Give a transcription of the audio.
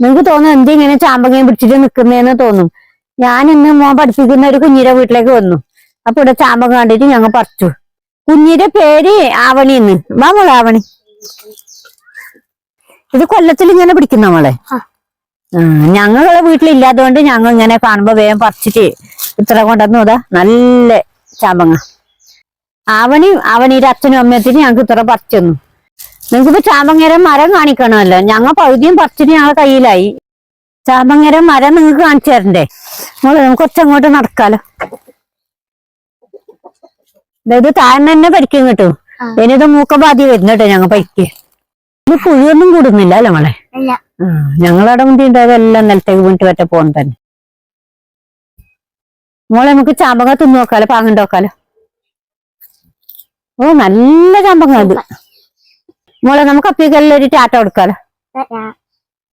നിങ്ങക്ക് തോന്നും എന്ത് ഇങ്ങനെ ചാമ്പങ്ങയും പിടിച്ചിട്ട് നിക്കുന്നേന്ന് തോന്നും. ഞാൻ ഇന്ന് മോൻ പഠിപ്പിക്കുന്ന ഒരു കുഞ്ഞിരെ വീട്ടിലേക്ക് വന്നു. അപ്പൊ ഇവിടെ ചാമ്പങ്ങ കണ്ടിട്ട് ഞങ്ങൾ പറിച്ചു. കുഞ്ഞിന്റെ പേര് ആവണിന്ന് വാ മോളെ ആവണി. ഇത് കൊല്ലത്തിൽ ഇങ്ങനെ പിടിക്കുന്ന മോളെ? ആ. ആ, ഞങ്ങളെ വീട്ടിലില്ലാത്തതുകൊണ്ട് ഞങ്ങൾ ഇങ്ങനെ കാണുമ്പോ വേഗം പറിച്ചിട്ട് ഇത്ര കൊണ്ടുവന്നു. ഇതാ നല്ല ചാമ്പങ്ങ. ആവണി ആവണിയുടെ അച്ഛനും അമ്മയത്തിന് ഞങ്ങൾക്ക് ഇത്ര പറിച്ചു തന്നു. നിങ്ങൾക്കിപ്പോ ചാമ്പങ്ങര മരം കാണിക്കണമല്ലോ. ഞങ്ങൾ പകുതിയും പറിച്ചിട്ട് ഞങ്ങളെ കയ്യിലായി. ചാമ്പങ്ങര മരം നിങ്ങൾക്ക് കാണിച്ചു തരണ്ടേ? മോളെ നമുക്ക് കുറച്ചങ്ങോട്ട് നടക്കാലോ. ദേ ഇത് താഴെ തന്നെ പരിക്കും കിട്ടും. ഇനിത് മൂക്കബാധി വരുന്നോട്ടെ ഞങ്ങൾ പരിക്ക്. ഇത് പുഴിയൊന്നും കൂടുന്നില്ല അല്ലേ മോളെ ഞങ്ങളവിടെ മുന്തി ഉണ്ടായതെല്ലാം നിലത്തേക്ക് വീണിട്ട് പറ്റ പോകണം തന്നെ. മോളെ നമുക്ക് ചാമ്പങ്ങ തിന്നു നോക്കാലോ പാങ്ങണ്ട് നോക്കാലോ ഓ നല്ല ചാമ്പങ്ങ അത് മോളെ നമുക്ക് അപ്പിക്കെല്ലാം ഒരു ടാറ്റ കൊടുക്കാലോ.